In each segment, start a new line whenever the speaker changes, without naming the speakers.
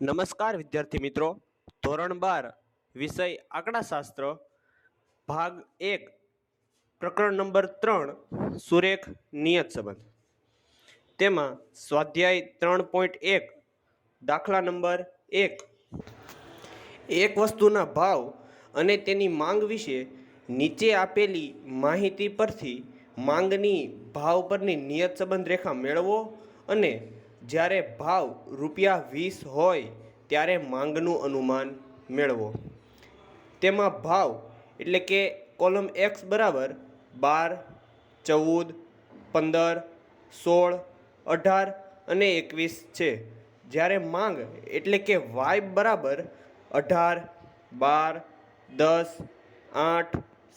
નમસ્કાર વિદ્યાર્થી મિત્રો. ધોરણ બાર, વિષય આંકડાશાસ્ત્ર, ભાગ એક, પ્રકરણ નંબર ત્રણ, સુરેખ નિયત સંબંધ. તેમાં સ્વાધ્યાય ત્રણ પોઈન્ટ એક, દાખલા નંબર એક. એક વસ્તુના ભાવ અને તેની માંગ વિશે નીચે આપેલી માહિતી પરથી માંગની ભાવ પરની નિયત સંબંધ રેખા મેળવો અને જ્યારે ભાવ રૂપિયા વીસ હોય ત્યારે માંગનું અનુમાન મેળવો. તેમાં ભાવ એટલે કે કોલમ એક્સ બરાબર બાર, ચૌદ, પંદર, સોળ, અઢાર અને એકવીસ છે. જ્યારે માંગ એટલે કે વાય બરાબર અઢાર, બાર, દસ, આઠ,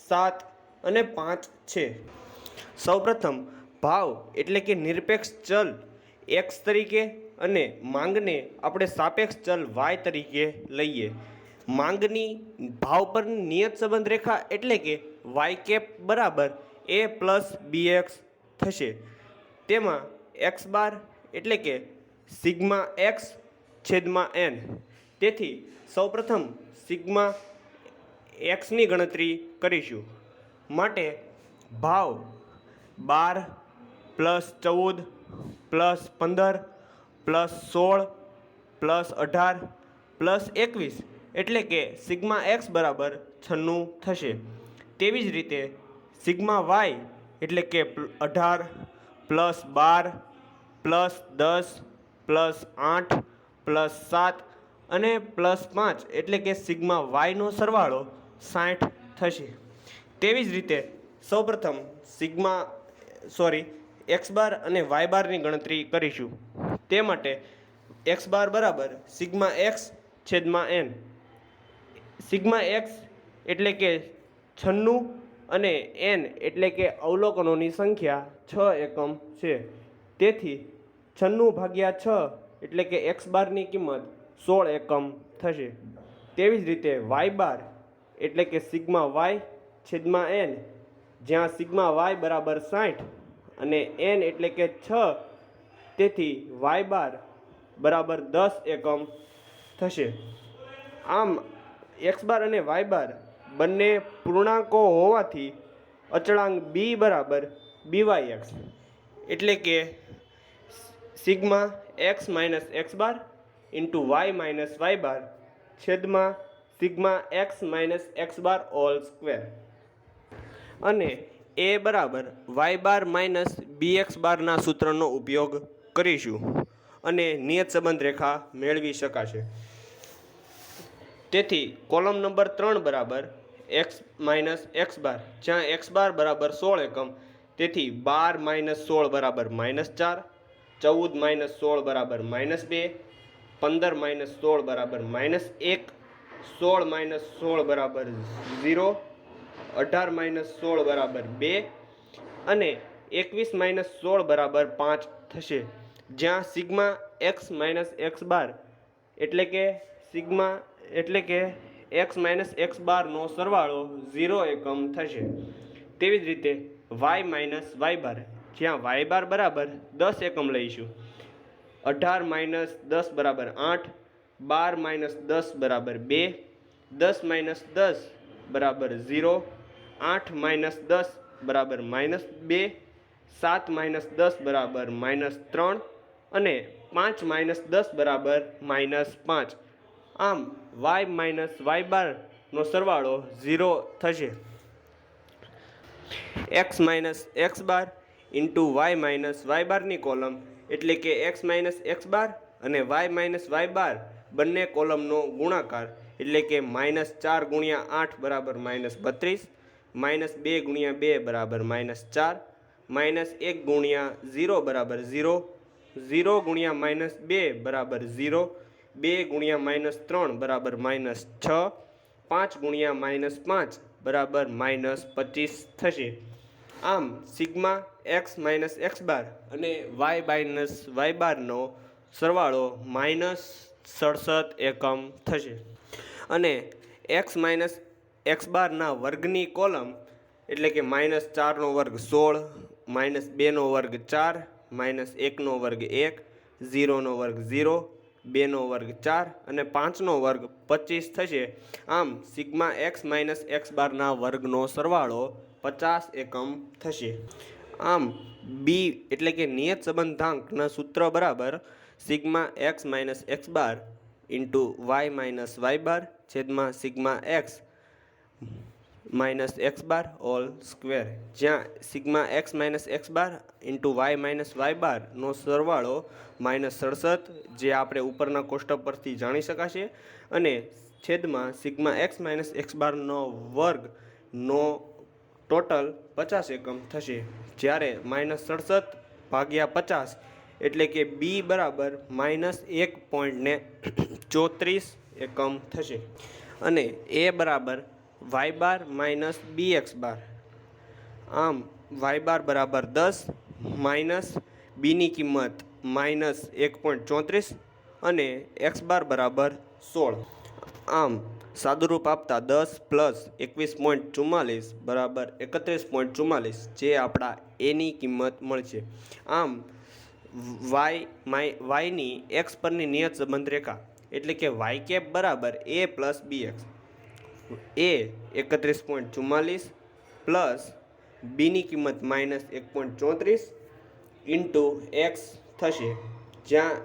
સાત અને પાંચ છે. સૌપ્રથમ ભાવ એટલે કે નિરપેક્ષ ચલ એક્સ તરીકે અને માંગને આપણે સાપેક્ષ ચલ વાય તરીકે લઈએ. માંગની ભાવ પરની નિયત સંબંધ રેખા એટલે કે વાય કેપ બરાબર એ પ્લસ બી એક્સ થશે. તેમાં એક્સ બાર એટલે કે સિગ્મા એક્સ છેદમાં એન તેથી સૌપ્રથમ સિગ્મા એક્સની ગણતરી કરીશું. માટે ભાવ બાર પ્લસ ચૌદ પ્લસ પંદર, પ્લસ સોળ, પ્લસ અઢાર, પ્લસ એકવીસ. એટલે કે સિગ્મા એક્સ બરાબર છન્નું થશે. તેવી જ રીતે સિગ્મા વાય એટલે કે અઢાર, પ્લસ બાર, પ્લસ દસ, પ્લસ આઠ, પ્લસ સાત અને પ્લસ પાંચ. એટલે કે સિગ્મા વાયનો સરવાળો સાઠ થશે. તેવી જ રીતે સૌપ્રથમ સિગ્મા, સોરી એક્સ બાર અને વાય બારની ગણતરી કરીશું. તે માટે એક્સ બાર બરાબર સિગ્મા એક્સ છેદમાં એન. સિગ્મા એક્સ એટલે કે છન્નું અને એન એટલે કે અવલોકનોની સંખ્યા છ એકમ છે. તેથી છન્નું ભાગ્યા છ એટલે કે એક્સ બારની કિંમત સોળ એકમ થશે. તેવી જ રીતે વાય બાર એટલે કે સિગ્મા વાય છેદમાં એન. જ્યાં સિગ્મા વાય બરાબર સાઠ અને એન એટલે કે છ, તેથી વાય બાર બરાબર દસ એકમ થશે. આમ એક્સ બાર અને વાય બાર બંને પૂર્ણાંકો હોવાથી અચળાંક બી બરાબર બીવાય એક્સ એટલે કે sigma x minus x bar into y minus y bar છેદમાં sigma x minus x bar all square અને એ બરાબર y bar minus b x બારના સૂત્રનો ઉપયોગ કરીશું અને નિયત સંબંધ રેખા મેળવી શકાશે. તેથી કોલમ નંબર ત્રણ બરાબર એક્સ માઇનસ એક્સ બાર, જ્યાં એક્સ બાર બરાબર સોળ એકમ, તેથી બાર માઇનસ સોળ બરાબર માઇનસ ચાર, ચૌદ માઇનસ સોળ બરાબર માઇનસ બે, પંદર માઇનસ સોળ બરાબર માઇનસ એક, સોળ માઇનસ સોળ બરાબર ઝીરો અઢાર માઇનસ સોળ બરાબર બે અને એકવીસ માઇનસ સોળ બરાબર પાંચ થશે. જ્યાં sigma x minus x bar એટલે કે સિગ્મા એટલે કે એક્સ માઇનસ એક્સ બારનો સરવાળો ઝીરો એકમ થશે. તેવી જ રીતે વાય માઇનસ વાય બાર, જ્યાં વાય બાર બરાબર દસ એકમ લઈશું. અઢાર માઇનસ દસ બરાબર આઠ, બાર માઇનસ દસ બરાબર બે, દસ માઇનસ દસ બરાબર ઝીરો આઠ માઇનસ દસ બરાબર માઇનસ બે, સાત માઇનસ દસ બરાબર માઇનસ ત્રણ અને પાંચ માઇનસ દસ બરાબર માઇનસ પાંચ. આમ વાય માઇનસ વાય બારનો સરવાળો ઝીરો થશે. X minus x bar into y minus y બારની કોલમ એટલે કે એક્સ માઇનસ એક્સ બાર અને વાય માઇનસ વાય બાર બંને કોલમનો ગુણાકાર એટલે કે માઇનસ ચાર ગુણ્યા આઠ બરાબર માઇનસ બત્રીસ માઇનસ બે ગુણ્યા બે બરાબર માઇનસ ચાર, માઇનસ એક ગુણ્યા ઝીરો બરાબર ઝીરો ઝીરો ગુણ્યા માઇનસ બે બરાબર ઝીરો, બે ગુણ્યા માઇનસ ત્રણ બરાબર માઇનસ છ, પાંચ ગુણ્યા માઇનસ પાંચ બરાબર માઇનસ પચીસ થશે. આમ sigma x minus x bar અને વાય માઇનસ વાય બારનો સરવાળો માઇનસ સડસઠ એકમ થશે. અને એક્સ માઇનસ એક્સ બારના વર્ગની કોલમ એટલે કે માઇનસ ચારનો વર્ગ સોળ, માઇનસ બેનો વર્ગ ચાર, માઇનસ એકનો વર્ગ એક, ઝીરોનો વર્ગ ઝીરો, બેનો વર્ગ ચાર અને પાંચનો વર્ગ પચીસ થશે. આમ સિગ્મા એક્સ માઇનસ એક્સ બારના વર્ગનો સરવાળો પચાસ એકમ થશે. આમ બી એટલે કે નિયત સંબંધાંકના સૂત્ર બરાબર sigma x minus x bar into y minus y bar છેદમાં sigma x minus x bar all square. જ્યાં sigma x minus x bar into y minus y બારનો સરવાળો માઇનસ સડસઠ, જે આપણે ઉપરના કોષ્ટક પરથી જાણી શકાશે. અને છેદમાં સિગ્મા એક્સ માઇનસ એક્સ બારનો વર્ગનો ટોટલ પચાસ એકમ થશે. જ્યારે માઇનસ સડસઠ ભાગ્યા પચાસ એટલે કે બી બરાબર માઇનસ એક પોઈન્ટને ચોત્રીસ એકમ થશે. અને એ બરાબર y bar minus b x bar આમ વાય બાર બરાબર દસ માઇનસ બીની કિંમત માઇનસ એક પોઈન્ટ ચોત્રીસ અને એક્સ બાર બરાબર સોળ. આમ, સાદુરૂપ આપતા દસ પ્લસ એકવીસ પોઈન્ટ ચુમ્માલીસ બરાબર એકત્રીસ પોઈન્ટ ચુમ્માલીસ જે આપણા એની કિંમત મળશે. આમ વાય માય વાયની એક્સ પરની નિયત સંબંધ રેખા એટલે કે વાય કેપ બરાબર એ પ્લસ બી એક્સ એ એકત્રીસ પોઈન્ટ ચુમ્માલીસ પ્લસ બીની કિંમત માઇનસ એક પોઈન્ટ ચોત્રીસ ઇન્ટુ એક્સ થશે. જ્યાં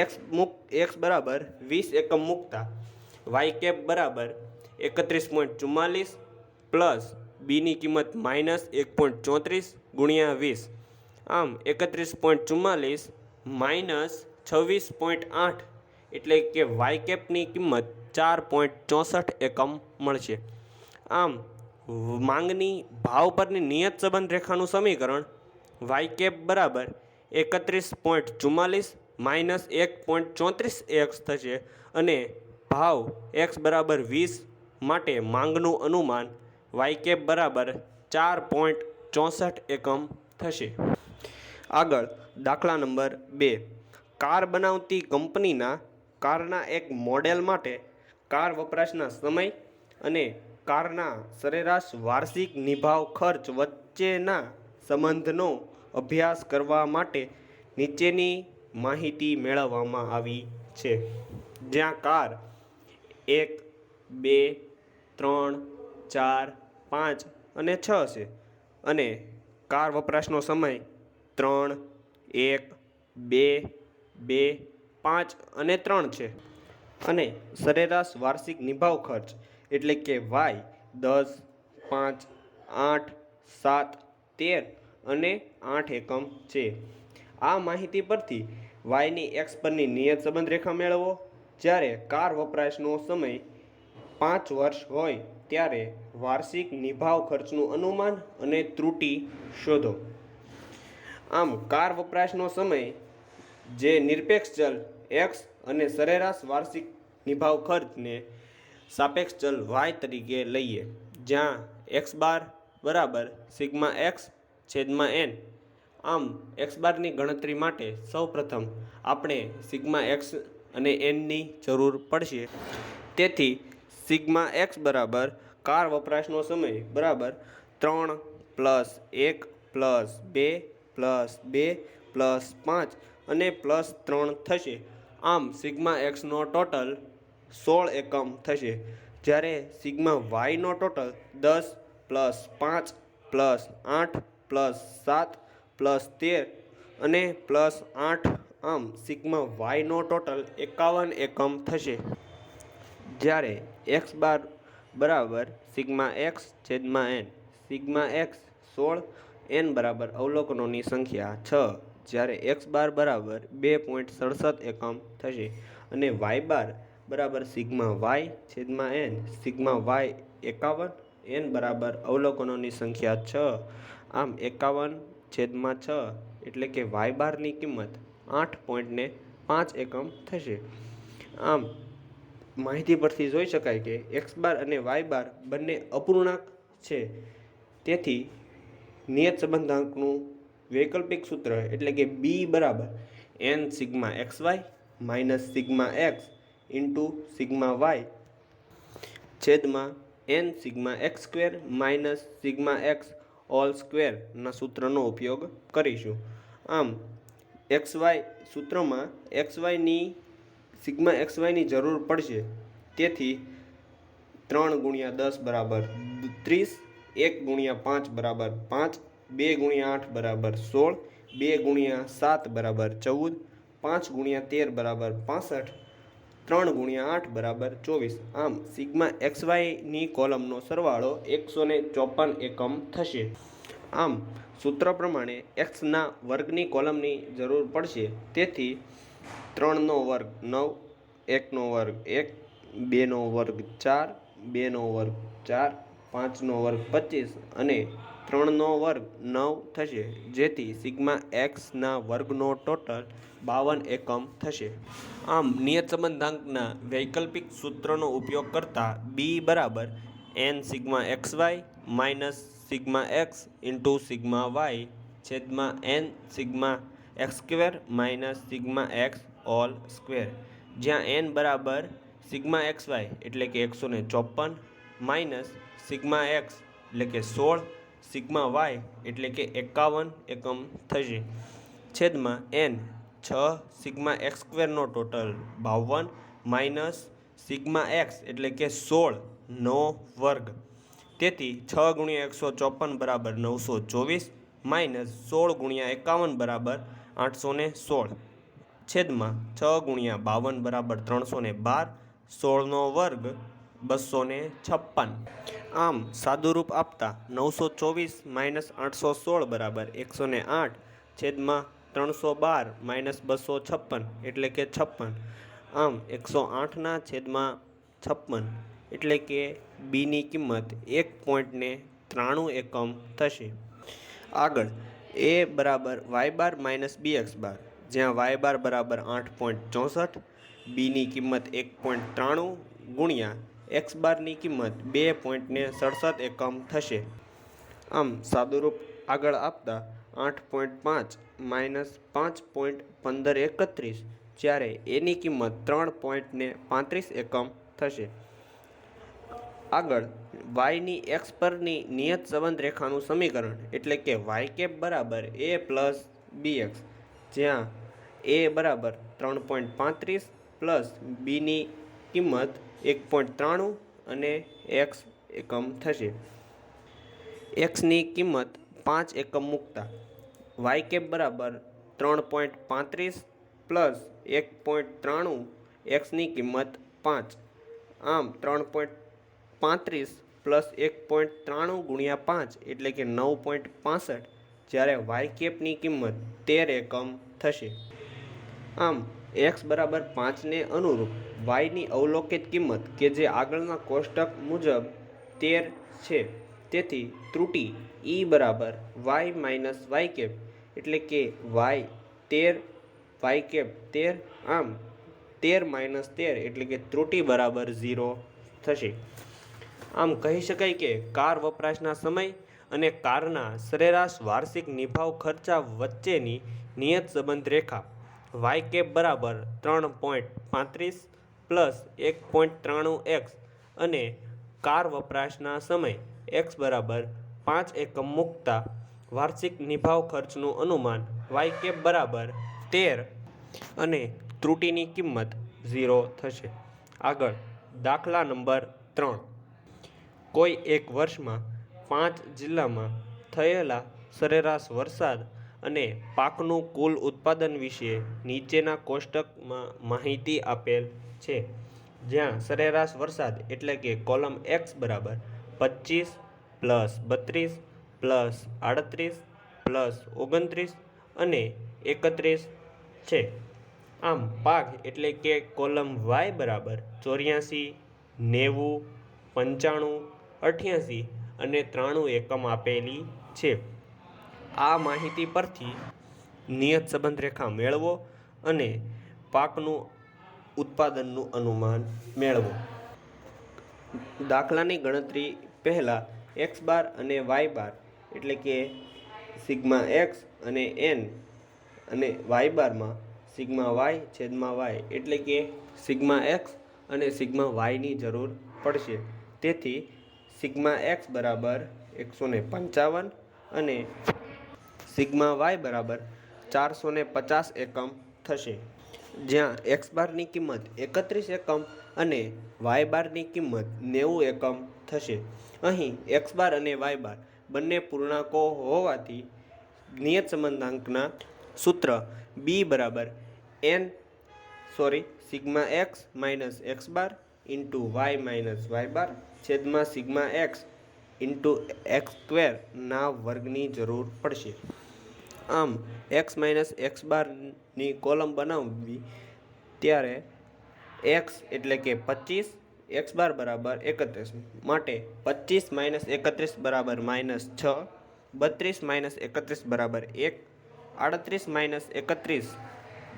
એક્સ મુક, એક્સ બરાબર વીસ એકમ મૂકતા વાય કેપ બરાબર એકત્રીસ પોઈન્ટ ચુમ્માલીસ પ્લસ બીની કિંમત માઇનસ એક પોઈન્ટ ચોત્રીસ ગુણ્યા વીસ. આમ એકત્રીસ પોઈન્ટ ચુમ્માલીસ માઇનસ છવ્વીસ પોઈન્ટ આઠ એટલે કે વાય કેપની કિંમત ચાર પોઈન્ટ ચોસઠ એકમ મળશે. આમ, માંગની ભાવ પરની નિયત સંબંધ રેખાનું સમીકરણ વાય કેપ બરાબર એકત્રીસ પોઈન્ટ ચુમ્માલીસ માઇનસ એક પોઈન્ટ ચોત્રીસ એક્સ થશે અને ભાવ એક્સ બરાબર વીસ માટે માંગનું અનુમાન વાય કેપ બરાબર ચાર પોઈન્ટ ચોસઠ એકમ થશે. આગળ, દાખલા નંબર બે. કાર બનાવતી કંપનીના કારના એક મોડેલ માટે કાર વપરાશના સમય અને કારના સરેરાશ વાર્ષિક નિભાવ ખર્ચ વચ્ચેના સંબંધનો અભ્યાસ કરવા માટે નીચેની માહિતી મેળવવામાં આવી છે. જ્યાં કાર એક, બે, ત્રણ, ચાર, પાંચ અને છ છે અને કાર વપરાશનો સમય ત્રણ, એક, બે બે, પાંચ અને ત્રણ છે. અને સરેરાશ વાર્ષિક નિભાવ ખર્ચ એટલે કે વાય દસ, પાંચ, આઠ, સાત, તેર અને આઠ એકમ છે. આ માહિતી પરથી વાયની એક્સ પરની નિયત સંબંધ રેખા મેળવો. જ્યારે કાર વપરાશનો સમય પાંચ વર્ષ હોય, ત્યારે વાર્ષિક નિભાવ ખર્ચનું અનુમાન અને ત્રુટિ શોધો. આમ, કાર વપરાશનો સમય જે નિરપેક્ષ ચલ એક્સ અને સરેરાશ વાર્ષિક નિભાવ ખર્ચને સાપેક્ષ ચલ વાય તરીકે લઈએ, જ્યાં એક્સ બાર બરાબર સિગ્મા એક્સ છેદમાં એન આમ એક્સ બારની ગણતરી માટે સૌપ્રથમ આપણે સિગ્મા એક્સ અને એનની જરૂર પડશે. તેથી, સિગ્મા એક્સ બરાબર કાર વપરાશનો સમય બરાબર ત્રણ પ્લસ એક પ્લસ બે પ્લસ બે પ્લસ પાંચ અને પ્લસ ત્રણ થશે. આમ સિગ્મા એક્સનો ટોટલ સોળ એકમ થશે. જ્યારે સિગ્મા વાયનો ટોટલ દસ પ્લસ પાંચ પ્લસ આઠ પ્લસ સાત પ્લસ તેર અને પ્લસ આઠ, આમ સિગ્મા વાયનો ટોટલ એકાવન એકમ થશે. જ્યારે એક્સ બાર બરાબર સિગ્મા એક્સ છેદમાં એન, સિગ્મા એક્સ સોળ એન બરાબર અવલોકનોની સંખ્યા છ. જ્યારે એક્સ બાર બરાબર બે પોઈન્ટ સડસઠ એકમ થશે અને વાય બાર બરાબર સિગ્મા વાય છેદમાં એન સિગ્મા વાય એકાવન, એન બરાબર અવલોકનોની સંખ્યા છ. આમ એકાવન છેદમાં છ એટલે કે વાય બારની કિંમત આઠ પોઈન્ટને પાંચ એકમ થશે. આમ માહિતી પરથી જોઈ શકાય કે એક્સ બાર અને વાય બાર બંને અપૂર્ણાંક છે. તેથી નિયત સંબંધાંકનું વૈકલ્પિક સૂત્ર એટલે કે બી બરાબર n sigma x y minus sigma x into sigma y છેદમાં n sigma x square minus sigma x all સ્ક્વેરના સૂત્રનો ઉપયોગ કરીશું. આમ, એક્સ વાય સૂત્રમાં એક્સ વાયની સિગ્મા એક્સ વાયની જરૂર પડશે. તેથી ત્રણ ગુણ્યા દસ બરાબર ત્રીસ, એક ગુણ્યા પાંચ બરાબર પાંચ બે ગુણ્યા આઠ બરાબર સોળ, બે ગુણ્યા સાત બરાબર ચૌદ, પાંચ ગુણ્યા તેર બરાબર પાસઠ, ત્રણ ગુણ્યા આઠ બરાબર ચોવીસ. આમ સિગ્મા એક્સ વાયની કોલમનો સરવાળો એકસો ને ચોપન એકમ થશે. આમ સૂત્ર પ્રમાણે એક્સના વર્ગની કોલમની જરૂર પડશે. તેથી ત્રણનો વર્ગ નવ, એકનો વર્ગ એક, બેનો વર્ગ ચાર, બેનો વર્ગ ચાર, પાંચનો વર્ગ પચીસ અને ત્રણનો વર્ગ નવ થશે, જેથી સિગ્મા એક્સના વર્ગનો ટોટલ બાવન એકમ થશે. આમ, નિયત સંબંધાંકના વૈકલ્પિક સૂત્રનો ઉપયોગ કરતા બી બરાબર n sigma x y minus sigma x into sigma y છેદમાં n sigma x square minus sigma x all square. જ્યાં એન બરાબર સિગ્મા એક્સ વાય એટલે કે એકસો ચોપન માઇનસ સિગ્મા એક્સ એટલે કે સોળ સિગ્મા વાય એટલે કે એકાવન એકમ થશે. છેદમાં એન છ સિગ્મા એક્સ સ્ક્વેરનો ટોટલ બાવન માઇનસ સિગ્મા એક્સ એટલે કે સોળ નો વર્ગ. તેથી છ ગુણ્યા એકસો ચોપન બરાબર નવસો ચોવીસ માઇનસ સોળ ગુણ્યા એકાવન બરાબર આઠસો ને સોળ. છેદમાં છ ગુણ્યા બાવન બરાબર ત્રણસો ને બાર, સોળનો વર્ગ બસો ને છપ્પન. આમ સાદુરૂપ આપતા નવસો ચોવીસ માઇનસ આઠસો સોળ બરાબર એકસો ને આઠ છેદમાં ત્રણસો બાર માઇનસ બસો છપ્પન એટલે કે છપ્પન. આમ એકસો આઠના છેદમાં છપ્પન એટલે કે બીની કિંમત એક પોઈન્ટને ત્રાણું એકમ થશે. આગળ, એ બરાબર y bar minus b x bar, જ્યાં વાય બાર બરાબર આઠ પોઈન્ટ ચોસઠ, બીની કિંમત એક પોઈન્ટ ત્રાણું ગુણ્યા એક્સ બારની કિંમત બે પોઈન્ટને સડસઠ એકમ થશે. આમ સાદુરૂપ આગળ આપતા આઠ પોઈન્ટ પાંચ માઇનસ પાંચ પોઈન્ટ પંદર એકત્રીસ, જ્યારે એની કિંમત ત્રણ પોઈન્ટને પાંત્રીસ એકમ થશે. આગળ વાયની એક્સ પરની નિયત સંબંધ રેખાનું સમીકરણ, એટલે કે વાય કેપ બરાબર એ પ્લસ બી એક્સ જ્યાં એ બરાબર ત્રણ પોઈન્ટ પાંત્રીસ પ્લસ બીની કિંમત એક પોઈન્ટ ત્રાણું અને એક્સ એકમ થશે. એક્સની કિંમત પાંચ એકમ મૂકતા વાય કેપ બરાબર ત્રણ પોઈન્ટ પાંત્રીસ પ્લસ એક પોઈન્ટ ત્રાણું એક્સની કિંમત પાંચ. આમ ત્રણ પોઈન્ટ પાંત્રીસ પ્લસ એક પોઈન્ટ ત્રાણું ગુણ્યા પાંચ એટલે કે નવ પોઈન્ટ પાસઠ જ્યારે વાય કેપની કિંમત તેર એકમ થશે. આમ એક્સ બરાબર પાંચને અનુરૂપ વાયની અવલોકિત કિંમત કે જે આગળના કોષ્ટક મુજબ તેર છે. તેથી ત્રુટી ઈ બરાબર વાય માઇનસ વાય કેપ એટલે કે વાય તેર વાય કેપ તેર, આમ તેર માઇનસ તેર એટલે કે ત્રુટી બરાબર ઝીરો થશે. આમ કહી શકાય કે કાર વપરાશના સમય અને કારના સરેરાશ વાર્ષિક નિભાવ ખર્ચા વચ્ચેની નિયત સંબંધ રેખા વાય કેપ બરાબર ત્રણ પોઈન્ટ પાંત્રીસ પ્લસ એક પોઈન્ટ ત્રાણું એક્સ અને કાર વપરાશના સમય એક્સ બરાબર પાંચ એકમ મૂકતા વાર્ષિક નિભાવ ખર્ચનું અનુમાન વાય કેપ બરાબર તેર અને ત્રુટીની કિંમત ઝીરો થશે. આગળ, દાખલા નંબર ત્રણ. કોઈ એક વર્ષમાં પાંચ જિલ્લામાં થયેલા સરેરાશ વરસાદ અને પાકનું કુલ ઉત્પાદન વિશે નીચેના કોષ્ટકમાં માહિતી આપેલ છે. જ્યાં સરેરાશ વરસાદ એટલે કે કોલમ એક્સ બરાબર પચીસ પ્લસ બત્રીસ પ્લસ આડત્રીસ પ્લસ ઓગણત્રીસ અને એકત્રીસ છે. આમ પાક એટલે કે કોલમ વાય બરાબર ચોર્યાસી, નેવું, પંચાણું, અઠ્યાસી અને ત્રાણું એકમ આપેલી છે. આ માહિતી પરથી નિયત સંબંધ રેખા મેળવો અને પાકનું ઉત્પાદનનું અનુમાન મેળવો. દાખલાની ગણતરી પહેલાં એક્સ બાર અને વાય બાર એટલે કે સિગ્મા એક્સ અને એન અને વાય બારમાં સિગ્મા વાય છેદમાં વાય એટલે કે સિગ્મા એક્સ અને સિગ્મા વાયની જરૂર પડશે. તેથી સિગ્મા એક્સ બરાબર એકસો ને પંચાવન અને સિગ્મા વાય બરાબર ચારસો પચાસ એકમ થશે. જ્યાં એક્સ બારની કિંમત એકત્રીસ એકમ અને વાય બારની કિંમત નેવું એકમ થશે. અહીં એક્સ બાર અને વાય બાર બંને પૂર્ણાંકો હોવાથી નિયત સંબંધાંકના સૂત્ર બી બરાબર n sorry sigma x minus x bar into y minus y bar છેદમાં સિગ્મા એક્સ ઇન્ટુ એક્સ સ્ક્વેરના વર્ગની જરૂર પડશે. આમ એક્સ માઇનસ એક્સ બારની કોલમ બનાવવી, ત્યારે એક્સ એટલે કે પચીસ એક્સ બાર બરાબર એકત્રીસ. માટે પચીસ માઇનસ એકત્રીસ બરાબર માઇનસ છ, બત્રીસ માઇનસ એકત્રીસ બરાબર એક, આડત્રીસ માઇનસ એકત્રીસ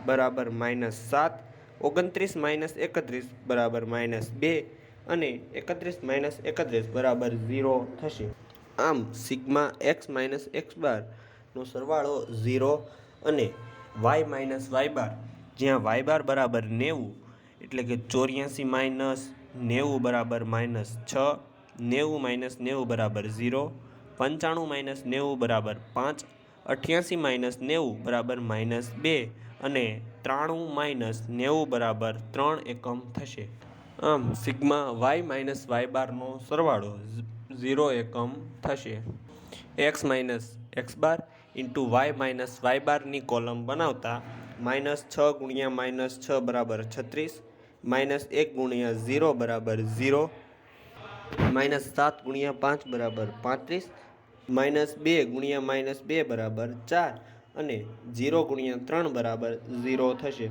બરાબર માઇનસ સાત, ઓગણત્રીસ માઇનસ એકત્રીસ બરાબર માઇનસ બે અને એકત્રીસ માઇનસ એકત્રીસ બરાબર ઝીરો થશે. આમ સિગ્મા એક્સ માઇનસ એક્સ બારનો સરવાળો ઝીરો અને વાય માઇનસ વાય બાર. જ્યાં વાય બાર બરાબર નેવું, એટલે કે ચોર્યાસી માઇનસ નેવું બરાબર માઇનસ છ, નેવું માઇનસ નેવું બરાબર ઝીરો, પંચાણું માઇનસ નેવું બરાબર પાંચ, અઠ્યાસી માઇનસ નેવું બરાબર માઇનસ બે અને ત્રાણું માઇનસ નેવું બરાબર ત્રણ એકમ થશે. આમ સિગ્મા વાય માઇનસ વાય બારનો સરવાળો ઝીરો એકમ થશે. X minus x bar into y minus y બારની કોલમ બનાવતા માઇનસ છ ગુણ્યા માઇનસ છ બરાબર છત્રીસ માઇનસ એક ગુણ્યા ઝીરો બરાબર ઝીરો માઇનસ સાત ગુણ્યા પાંચ બરાબર પાંત્રીસ માઇનસ બે ગુણ્યા માઇનસ બે બરાબર ચાર અને ઝીરો ગુણ્યા ત્રણ બરાબર ઝીરો થશે.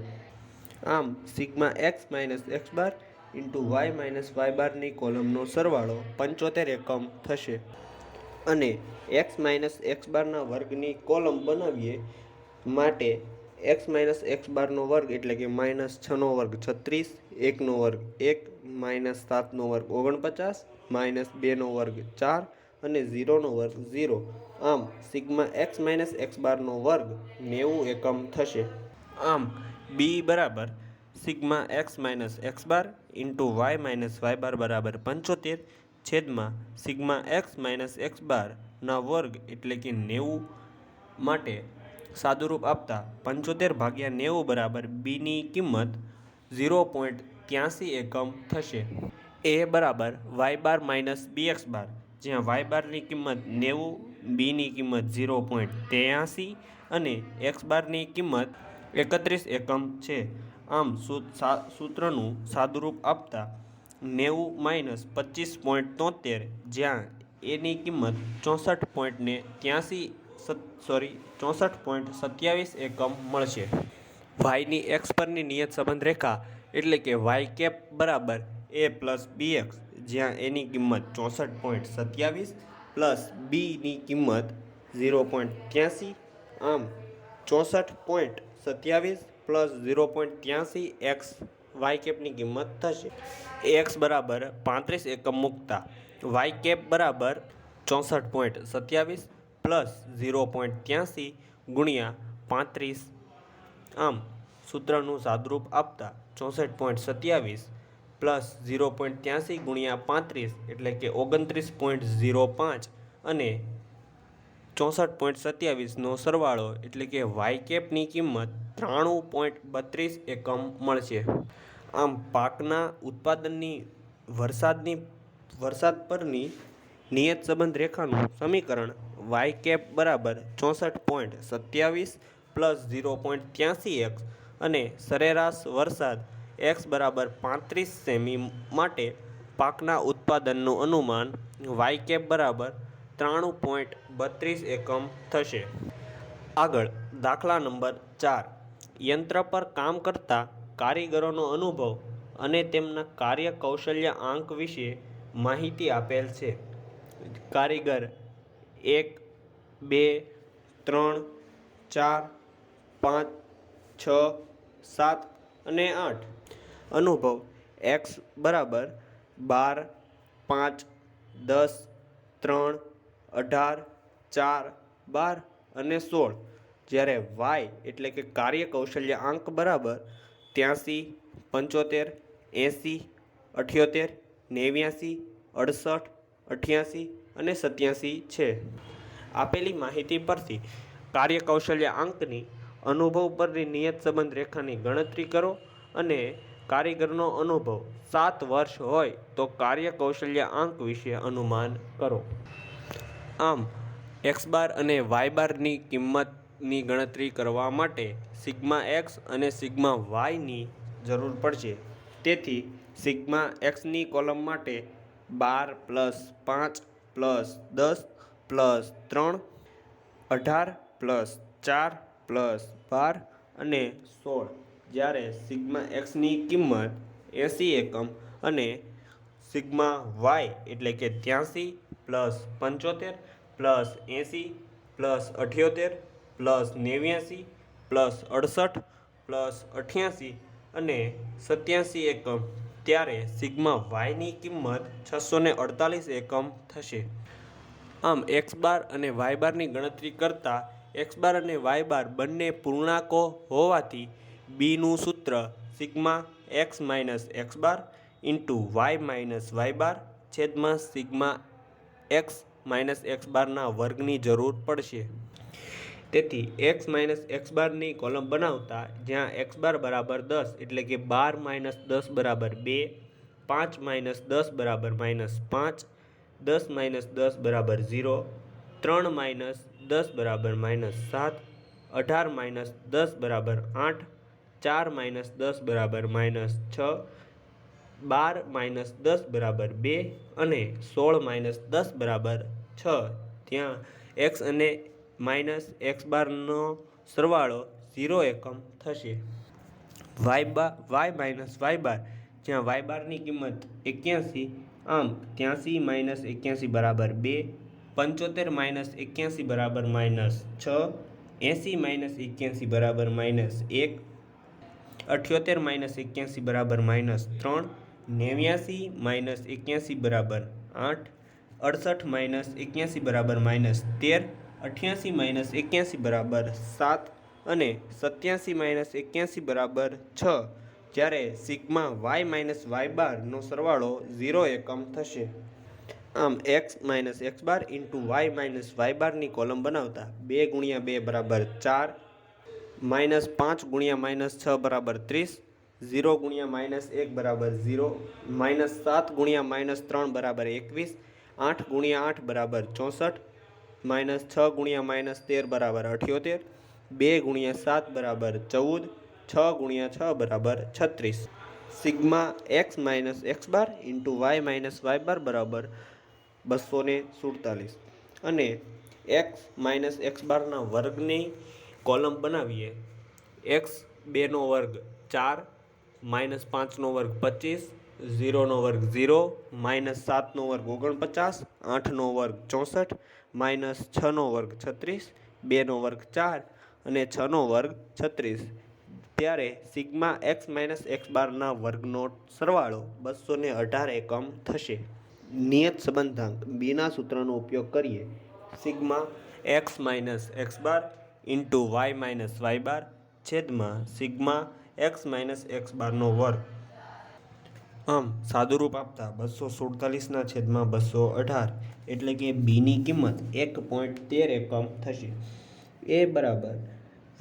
આમ sigma x minus x bar into y minus y બારની કોલમનો સરવાળો પંચોતેર એકમ થશે. અને એક્સ માઇનસ એક્સ બારના વર્ગની કોલમ બનાવીએ માટે એક્સ માઇનસ એક્સ બારનો વર્ગ એટલે કે માઇનસ છનો વર્ગ છત્રીસ એકનો વર્ગ એક માઇનસ સાતનો વર્ગ ઓગણપચાસ માઇનસ બેનો વર્ગ ચાર અને ઝીરોનો વર્ગ ઝીરો આમ સિગ્મા એક્સ માઇનસ એક્સ બારનો વર્ગ નેવું એકમ થશે. આમ બી બરાબર sigma x minus x bar into y minus y bar બરાબર પંચોતેર છેદમાં સિગ્મા એક્સ માઇનસ એક્સ બારના વર્ગ એટલે કે નેવું માટે સાદુરૂપ આપતા પંચોતેર ભાગ્યા નેવું બરાબર બીની કિંમત ઝીરો પોઈન્ટ ત્યાંસી એકમ થશે. એ બરાબર y bar minus b x bar, જ્યાં વાય બારની કિંમત નેવું, બીની કિંમત ઝીરો પોઈન્ટ ત્યાંસી અને એક્સ બારની કિંમત એકત્રીસ એકમ છે. આમ સૂત્રનું સાદુરૂપ આપતા નેવું માઇનસ પચીસ પોઈન્ટ તોતેર, જ્યાં એની કિંમત ચોસઠ પોઈન્ટને ત્યાંસી સોરી, ચોસઠ પોઈન્ટ સત્યાવીસ એકમ મળશે. વાયની એક્સ પરની નિયત સંબંધ રેખા એટલે કે વાય કેપ બરાબર એ પ્લસ બી એક્સ જ્યાં એની કિંમત ચોસઠ પોઈન્ટ સત્યાવીસ પ્લસ બીની કિંમત ઝીરો પોઈન્ટ ત્યાંસી, આમ ચોસઠ પોઈન્ટ સત્યાવીસ પ્લસ ઝીરો પોઈન્ટ ત્યાંસી એક્સ વાય કેપની કિંમત થશે. એક્સ બરાબર પાંત્રીસ એકમ મૂકતા. વાય કેપ બરાબર ચોસઠ પોઈન્ટ સત્યાવીસ પ્લસ ઝીરો પોઈન્ટ ત્યાંસી ગુણ્યા પાંત્રીસ. આમ સૂત્રનું સાદરૂપ આપતા ચોસઠ પોઈન્ટ સત્યાવીસ પ્લસ ઝીરો પોઈન્ટ ત્યાંસી ગુણ્યા પાંત્રીસ એટલે કે ઓગણત્રીસ પોઈન્ટ ઝીરો પાંચ અને ચોસઠ પોઈન્ટ સત્યાવીસનો સરવાળો એટલે કે વાય કેપની કિંમત ત્રાણું પોઈન્ટ બત્રીસ એકમ મળશે. આમ પાકના ઉત્પાદનની વરસાદની, વરસાદ પરની નિયત સંબંધ રેખાનું સમીકરણ વાય કેપ બરાબર ચોસઠ પોઈન્ટ સત્યાવીસ પ્લસ ઝીરો પોઈન્ટ ત્યાંસી એક્સ અને સરેરાશ વરસાદ એક્સ બરાબર પાંત્રીસ સેમી માટે પાકના ઉત્પાદનનું અનુમાન વાય કેપ બરાબર ત્રાણું પોઈન્ટ બત્રીસ એકમ થશે. આગળ દાખલા નંબર ચાર. યંત્ર પર કામ કરતા કારીગરોનો અનુભવ અને તેમના કાર્ય કૌશલ્ય આંક વિશે માહિતી આપેલ છે. કારીગર એક, બે, ત્રણ, ચાર, પાંચ, છ, સાત અને આઠ. અનુભવ એક્સ બરાબર બાર, પાંચ, દસ, ત્રણ અઢાર, ચાર, બાર અને સોળ. જ્યારે વાય એટલે કે કાર્ય કૌશલ્ય આંક બરાબર ત્યાંસી, પંચોતેર, એંસી, અઠ્યોતેર, નેવ્યાસી, અડસઠ, અઠ્યાસી અને સત્યાસી છે. આપેલી માહિતી પરથી કાર્ય કૌશલ્ય આંકની અનુભવ પરની નિયત સંબંધ રેખાની ગણતરી કરો અને કારીગરનો અનુભવ સાત વર્ષ હોય તો કાર્ય કૌશલ્ય આંક વિશે અનુમાન કરો. આમ, એક્સ બાર અને વાય બારની કિંમતની ગણતરી કરવા માટે સિગ્મા એક્સ અને સિગ્મા વાયની જરૂર પડશે. તેથી, સિગ્મા એક્સની કોલમ માટે બાર પ્લસ પાંચ પ્લસ દસ પ્લસ ત્રણ અઢાર પ્લસ ચાર પ્લસ બાર અને સોળ. જ્યારે સિગ્મા એક્સની કિંમત એંસી એકમ અને સિગ્મા વાય એટલે કે ત્યાંસી પ્લસ પંચોતેર, પ્લસ એંસી, પ્લસ અઠ્યોતેર, પ્લસ નેવ્યાસી, પ્લસ અડસઠ, પ્લસ અઠ્યાસી અને સત્યાસી એકમ. ત્યારે સિગ્મા વાયની કિંમત છસો ને અડતાલીસ એકમ થશે. આમ એક્સ બાર અને વાય બારની ગણતરી કરતાં એક્સ બાર અને વાય બાર બંને પૂર્ણાંકો હોવાથી બીનું સૂત્ર sigma x minus x bar into y minus y bar છેદમાં સિગ્મા એક્સ માઇનસ એક્સ બારના વર્ગની જરૂર પડશે. તેથી એક્સ માઇનસ એક્સ બારની કોલમ બનાવતા જ્યાં એક્સ બાર બરાબર દસ એટલે કે બાર માઇનસ દસ બરાબર બે, પાંચ માઇનસ દસ બરાબર માઇનસ પાંચ, દસ માઇનસ દસ બરાબર ઝીરો, ત્રણ માઇનસ દસ બરાબર માઇનસ સાત, અઢાર માઇનસ દસ બરાબર આઠ, ચાર માઇનસ દસ બરાબર માઇનસ છ બાર માઇનસ દસ બરાબર બે અને સોળ માઇનસ દસ બરાબર છ. ત્યાં એક્સ અને માઇનસ એક્સ બારનો સરવાળો ઝીરો એકમ થશે. Y bar y minus y bar, જ્યાં વાય બારની કિંમત એક્યાસી, આમ ત્યાંસી માઇનસ એક્યાસી બરાબર બે, પંચોતેર માઇનસ એક્યાસી બરાબર માઇનસ છ, એંસી માઇનસ એક્યાસી બરાબર માઇનસ એક, અઠ્યોતેર માઇનસ એક્યાસી બરાબર માઇનસ ત્રણ નેવ્યાસી માઇનસ એક્યાસી બરાબર આઠ, અડસઠ માઇનસ એક્યાસી બરાબર માઇનસ તેર, અઠ્યાસી માઇનસ એક્યાસી બરાબર સાત અને સત્યાસી માઇનસ એક્યાસી બરાબર છ. જ્યારે સિગ્મા વાય માઇનસ વાય બારનો સરવાળો ઝીરો એકમ થશે. આમ x minus x bar into y minus y બારની કોલમ બનાવતા બે ગુણ્યા બે બરાબર ચાર, માઇનસ પાંચ ગુણ્યા માઇનસ છ બરાબર ત્રીસ ઝીરો ગુણ્યા માઇનસ એક બરાબર ઝીરો, માઇનસ સાત ગુણ્યા માઇનસ ત્રણ બરાબર એકવીસ, આઠ ગુણ્યા આઠ બરાબર ચોસઠ, માઇનસ છ ગુણ્યા માઇનસ તેર બરાબર અઠ્યોતેર, બે ગુણ્યા સાત બરાબર ચૌદ, છ ગુણ્યા છ બરાબર છત્રીસ. Sigma x minus x bar into y minus y bar બરાબર બસો ને સુડતાલીસ. અને એક્સ માઇનસ એક્સ બારના વર્ગની કોલમ બનાવીએ. એક્સ બેનો વર્ગ ચાર માઇનસ પાંચનો વર્ગ પચીસ ઝીરોનો વર્ગ ઝીરો, માઇનસ સાતનો વર્ગ ઓગણપચાસ આઠનો વર્ગ ચોસઠ, માઇનસ છનો વર્ગ છત્રીસ બેનો વર્ગ ચાર અને છનો વર્ગ છત્રીસ. ત્યારે સિગ્મા એક્સ માઇનસ એક્સ બારના વર્ગનો સરવાળો બસો ને અઢાર એકમ થશે. નિયત સંબંધાંક બીના સૂત્રનો ઉપયોગ કરીએ. Sigma x minus x bar into y minus y bar છેદમાં સિગ્મા એક્સ માઇનસ એક્સ બારનો વર્ગ. આમ સાદુરૂપ આપતા બસો સુડતાલીસના છેદમાં બસો અઢાર એટલે કે બીની કિંમત એક પોઈન્ટ તેર એકમ થશે. એ બરાબર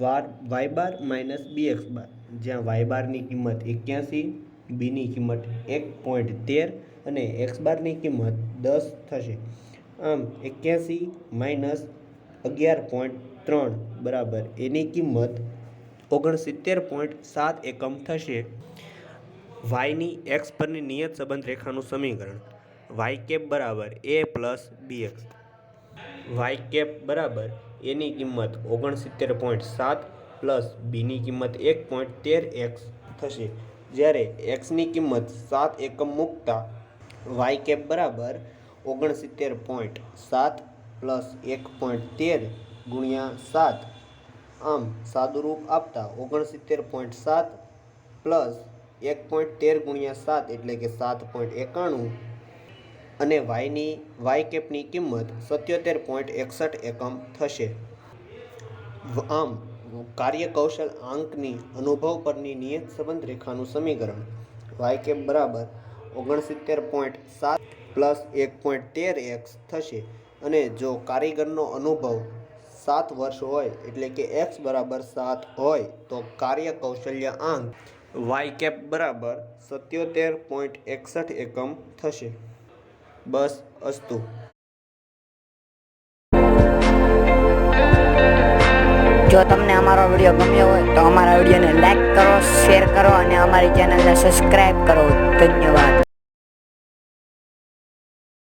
વાર y bar minus b x bar જ્યાં વાય બારની કિંમત એક્યાસી બીની કિંમત એક પોઈન્ટ તેર અને એક્સ બારની કિંમત દસ થશે. આમ એક્યાસી માઇનસ અગિયાર પોઈન્ટ ત્રણ બરાબર. એની કિંમત ઓગણસિત્તેર પોઈન્ટ સાત એકમ થશે. વાયની એક્સ પરની નિયત સંબંધ રેખાનું સમીકરણ. વાય કેપ બરાબર a plus b x. Y cap બરાબર એની કિંમત ઓગણસિત્તેર પોઈન્ટ સાત પ્લસ બીની કિંમત એક પોઈન્ટ તેર એક્સ થશે. જ્યારે એક્સની કિંમત સાત એકમ મૂકતા વાય કેપ બરાબર ઓગણસિત્તેર પોઈન્ટ સાત પ્લસ એક પોઈન્ટ તેર ગુણ્યા સાત આમ સાદુરૂપ આપતા ઓગણસિત્તેર પોઈન્ટ સાત પ્લસ એક પોઈન્ટ તેર ગુણ્યા સાત એટલે કે સાત પોઈન્ટ એકાણું અને વાયની, વાય કેપની કિંમત સત્યોતેર પોઈન્ટ એકસઠ એકમ થશે. આમ કાર્ય કૌશલ આંકની અનુભવ પરની નિયત સંબંધ રેખાનું સમીકરણ. વાય કેપ બરાબર ઓગણસિત્તેર પોઈન્ટ સાત પ્લસ એક પોઈન્ટ તેર એક્સ થશે અને જો કારીગરનો અનુભવ સાત વર્ષ હોય એટલે કે એક્સ બરાબર સાત હોય તો કાર્ય કૌશલ્ય આંક વાય કેપ બરાબર સત્યોતેર પોઈન્ટ એકસઠ એકમ થશે. બસ અસ્તુ.
જો તમને અમારો વીડિયો ગમ્યો હોય તો અમારા વિડીયોને લાઈક કરો શેર કરો અને અમારી ચેનલને સબસ્ક્રાઈબ કરો. ધન્યવાદ.